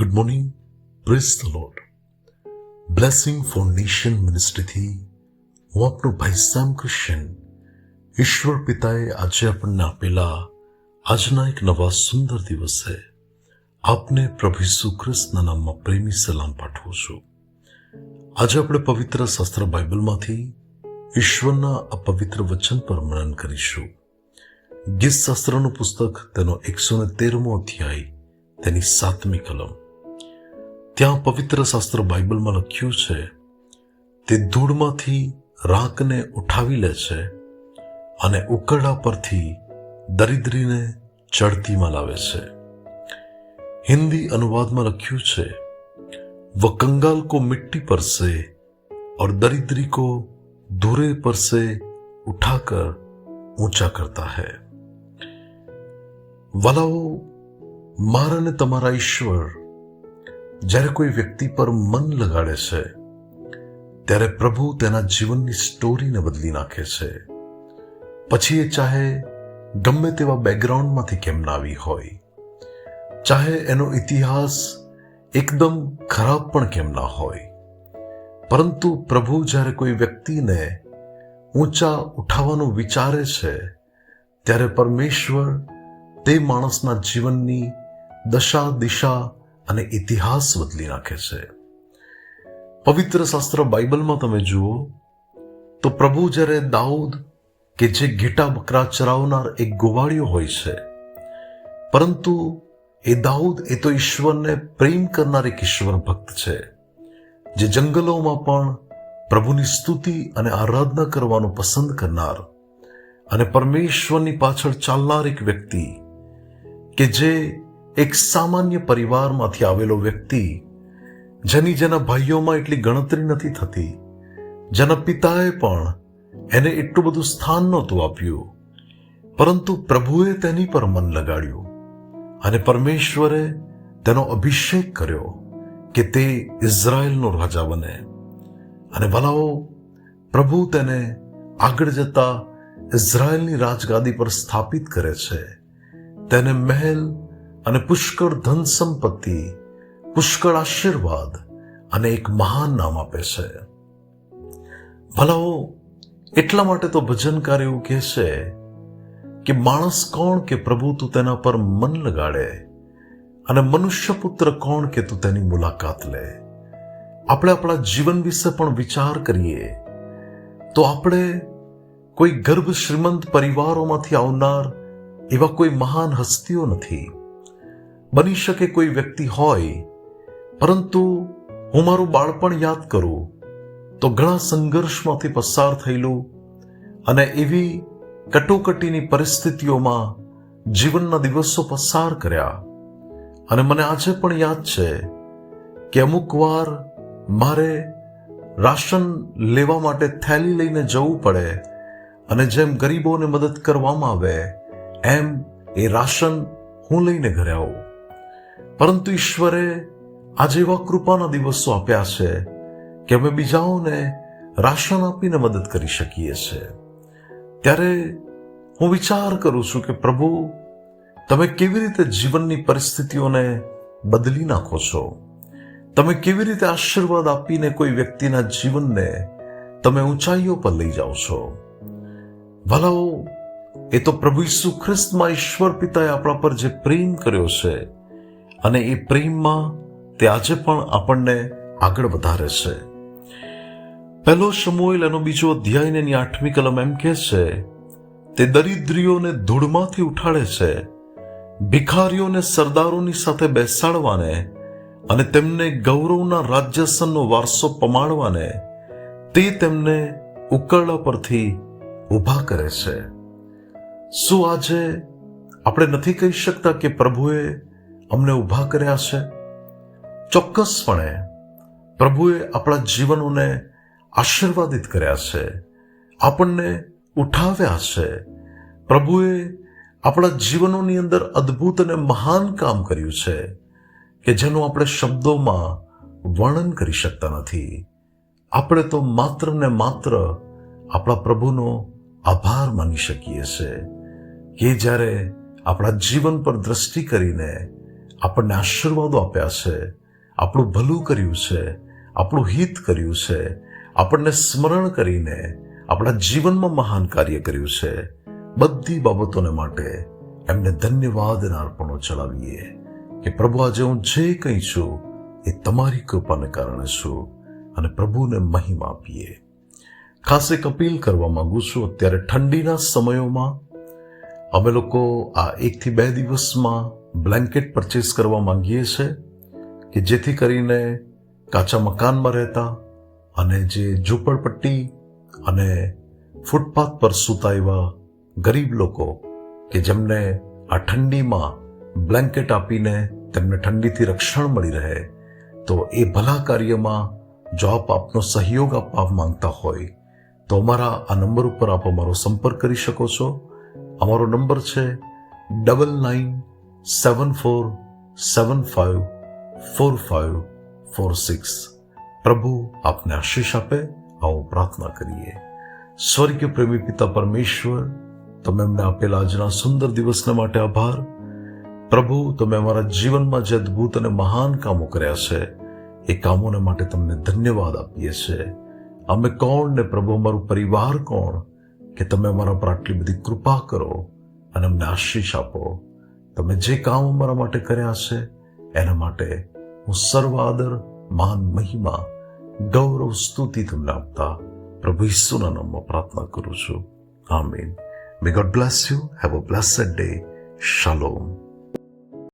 Good morning praise the Lord blessing foundation મિનિસ્ટ્રીથી હું આપણો ભાઈ સામ ક્રિશ્ચન ઈશ્વર પિતાએ આજે આપણને આપેલા આજના એક નવા સુંદર દિવસે આપને પ્રભુ ઈસુ ખ્રિસ્તના નામમાં પ્રેમી સલામ પાઠવું છું. આજે આપણે પવિત્ર શાસ્ત્ર બાઇબલમાંથી ઈશ્વરના આ પવિત્ર વચન પર મનન કરીશું. ગીત શાસ્ત્રનું પુસ્તક તેનો એકસો ને તેરમો અધ્યાય, તેની સાતમી કલમ. ત્યાં પવિત્ર શાસ્ત્ર બાઇબલમાં લખ્યું છે તે ધૂળમાંથી રાકને ઉઠાવી લે છે અને ઉકરડા પરથી દરિદ્રીને ચડતીમાં લાવે છે હિન્દી અનુવાદમાં લખ્યું છે व कंगाल को मिट्टी पर से और दरिद्री को धुरे पर से उठाकर ऊंचा करता है વાલાઓ મારા ને તમારા ઈશ્વર જ્યારે કોઈ વ્યક્તિ પર મન લગાડે છે, ત્યારે પ્રભુ તેના જીવનની સ્ટોરીને બદલી નાખે છે. પછી એ ચાહે ગમે તેવા બેકગ્રાઉન્ડમાંથી કેમ ના આવી હોય, ચાહે એનો ઇતિહાસ એકદમ ખરાબ પણ કેમ ના હોય. પરંતુ પ્રભુ જ્યારે કોઈ વ્યક્તિને ઊંચા ઉઠાવવાનું વિચારે છે, ત્યારે પરમેશ્વર તે માણસના જીવનની દશા દિશા અને ઇતિહાસ બદલી નાખે છે. પવિત્ર શાસ્ત્ર બાઇબલમાં તમે જુઓ, તો પ્રભુ જ્યારે દાઉદ કે જે ઘેટા બકરા ચરાવનાર એક ગોવાળિયો હોય છે, પરંતુ એ દાઉદ એ તો ઈશ્વરને પ્રેમ કરનાર એક ઈશ્વર ભક્ત છે, જે જંગલોમાં પણ પ્રભુની સ્તુતિ અને આરાધના કરવાનું પસંદ કરનાર અને પરમેશ્વરની પાછળ ચાલનાર એક વ્યક્તિ કે જે એક સામાન્ય પરિવારમાંથી આવેલો વ્યક્તિ, જેની જેના ભાઈઓમાં એટલી ગણતરી નથી થતી, જેના પિતાએ પણ એને એટલું બધું સ્થાન નહોતું આપ્યું, પરંતુ પ્રભુએ તેની પર મન લગાડ્યું અને પરમેશ્વરે તેનો અભિષેક કર્યો કે તે ઇઝરાયલનો રાજા બને. અને ભલાઓ, પ્રભુ તેને આગળ જતા ઇઝરાયલની રાજગાદી પર સ્થાપિત કરે છે. તેને મહેલ અને પુષ્કળ ધન સંપત્તિ, પુષ્કળ આશીર્વાદ અને એક મહાન નામ આપે છે. ભલાઓ, એટલા માટે તો ભજનકાર એવું કહે છે કે માણસ કોણ કે પ્રભુ તું તેના પર મન લગાડે અને મનુષ્ય પુત્ર કોણ કે તું તેની મુલાકાત લે. આપણે આપણા જીવન વિશે પણ વિચાર કરીએ તો આપણે કોઈ ગર્ભ શ્રીમંત પરિવારોમાંથી આવનાર એવા કોઈ મહાન હસ્તીઓ નથી. બની શકે કોઈ વ્યક્તિ હોય, પરંતુ હું મારું બાળપણ યાદ કરું, તો ઘણા સંઘર્ષમાંથી પસાર થયેલું અને એવી કટોકટીની પરિસ્થિતિઓમાં જીવનના દિવસો પસાર કર્યા. અને મને આજે પણ યાદ છે કે અમુક વાર મારે રાશન લેવા માટે થેલી લઈને જવું પડે અને જેમ ગરીબોને મદદ કરવામાં આવે, એમ એ રાશન હું લઈને ઘરે આવું. પરંતુ ઈશ્વરે આજે એવા કૃપાના દિવસો આપ્યા છે કે અમે બીજાઓને રાશન આપીને મદદ કરી શકીએ છીએ ત્યારે હું વિચાર કરું છું કે પ્રભુ, તમે કેવી રીતે જીવનની પરિસ્થિતિઓને બદલી નાખો છો? તમે કેવી રીતે આશીર્વાદ આપીને કોઈ વ્યક્તિના જીવનને તમે ઊંચાઈઓ પર લઈ જાઓ છો? ભલાઓ, એ તો પ્રભુ ઈસુ ખ્રિસ્તમાં ઈશ્વર પિતાએ આપણા પર જે પ્રેમ કર્યો છે અને એ પ્રેમમાં તે આજે પણ આપણને આગળ વધારે છે. પહેલો શમુએલ એનો બીજો અધ્યાય એની આઠમી કલમ એમ કહે છે, તે દરિદ્રીઓને ધૂળમાંથી ઉઠાડે છે, ભિખારીઓને સરદારોની સાથે બેસાડવાને અને તેમને ગૌરવના રાજ્યસનનો વારસો પમાડવાને તે તેમને ઉકરડા પરથી ઊભા કરે છે. શું આજે આપણે નથી કહી શકતા કે પ્રભુએ અમને ઊભા કર્યા છે. ચોક્કસપણે પ્રભુએ આપણા જીવનોને આશીર્વાદિત કર્યા છે. આપણને ઉઠાવ્યા છે. પ્રભુએ આપણા જીવનોની અંદર અદ્ભુત અને મહાન કામ કર્યું છે કે જેનું આપણે શબ્દોમાં વર્ણન કરી શકતા નથી. આપણે તો માત્ર ને માત્ર આપણા પ્રભુનો આભાર માની શકીએ છીએ કે જ્યારે આપણા જીવન પર દ્રષ્ટિ કરીને આપણને આશીર્વાદો આપ્યા છે, આપણું ભલું કર્યું છે, આપણું હિત કર્યું છે, આપણને સ્મરણ કરીને આપણા જીવનમાં મહાન કાર્ય કર્યું છે. બધી બાબતોને માટે એમને ધન્યવાદના અર્પણો ચલાવીએ કે પ્રભુ, આજે હું જે કંઈ છું એ તમારી કૃપાને કારણે છું અને પ્રભુને મહિમા આપીએ. ખાસ એક અપીલ કરવા માંગુ છું, અત્યારે ઠંડીના સમયોમાં અમે લોકો આ એકથી બે દિવસમાં બ્લેન્કેટ પરચેસ કરવા માંગીએ છીએ કે જેથી કરીને કાચા મકાનમાં રહેતા અને જે ઝૂંપડપટ્ટી અને ફૂટપાથ પર સૂતા એવા ગરીબ લોકો કે જેમને આ ઠંડીમાં બ્લેન્કેટ આપીને તેમને ઠંડીથી રક્ષણ મળી રહે, તો એ ભલા કાર્યમાં જો આપ આપનો સહયોગ આપવા માંગતા હોય, તો અમારા આ નંબર ઉપર આપ અમારો સંપર્ક કરી શકો છો. અમારો નંબર છે double nine seven four seven five four five four six પ્રભુ આપને આશીષ આપે, આવો પ્રાર્થના કરીએ. સ્વર્ગીય પ્રેમી પિતા પરમેશ્વર, તમે અમને આપેલા આજના સુંદર દિવસને માટે આભાર. પ્રભુ, તમે અમારા જીવનમાં જે અદ્ભુત અને મહાન કામો કર્યા છે, એ કામોને માટે તમને ધન્યવાદ આપીએ છીએ અમે કોણ ને પ્રભુ, અમારું પરિવાર કોણ, કે તમે અમારા પર આટલી બધી કૃપા કરો અને અમને આશીષ આપો. તમે જે કામ અમારા માટે કર્યા છે, એના માટે હું સર્વ આદર, માન, મહિમા, ગૌરવ, સ્તુતિ તમને આપતા પ્રભુ ઈસુના નામમાં પ્રાર્થના કરું છું. Amen. May God bless you have a blessed day shalom